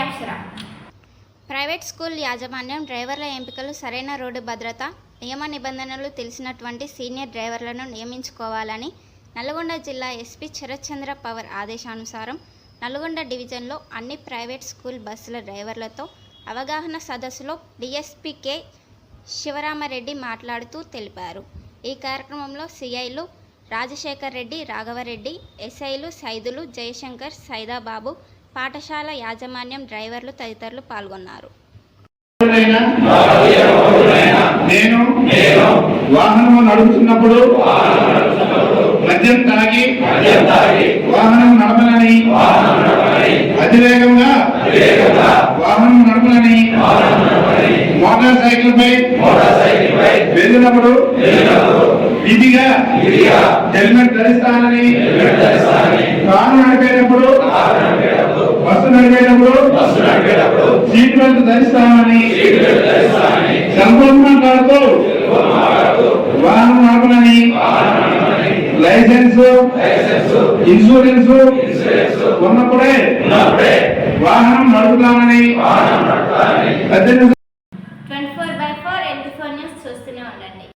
ఆసరా private school యాజమాన్యం డ్రైవర్ల ఎంపికలు సరైన రోడ్డు భద్రత నియమ నిబంధనలు తెలిసినటువంటి సీనియర్ డ్రైవర్లను నియమించుకోవాలని నల్గొండ జిల్లా ఎస్పీ శరత్చంద్ర పవర్ ఆదేశానుసారం నల్గొండ డివిజన్లో అన్ని ప్రైవేట్ స్కూల్ బస్సుల డ్రైవర్లతో అవగాహన సదస్సులో డిఎస్పీ కె శివరామరెడ్డి మాట్లాడుతూ తెలిపారు. ఈ కార్యక్రమంలో సిఐలు రాజశేఖర్ రెడ్డి రాఘవరెడ్డి ఎస్ఐలు సైదులు జయశంకర్ సైదాబాబు పాఠశాల యాజమాన్యం డ్రైవర్లు తదితరులు పాల్గొన్నారు. నేను వాహనము నడుపుతున్నప్పుడు మద్యం తాగి వాహనం నడపనని అతివేగంగా వాహనం నడపనని మోటార్ సైకిల్ పై వెళ్ళినప్పుడు విధిగా హెల్మెట్ ధరిస్తానని కారు నడిపేటప్పుడు బస్సు నడిపేటప్పుడు సీట్ బెల్ట్ ధరిస్తానని సంపూర్ణ కాదు వాహనం నడపనని లైసెన్స్ ఇన్సూరెన్స్ ఉన్నప్పుడే వాహనం నడుపుతానని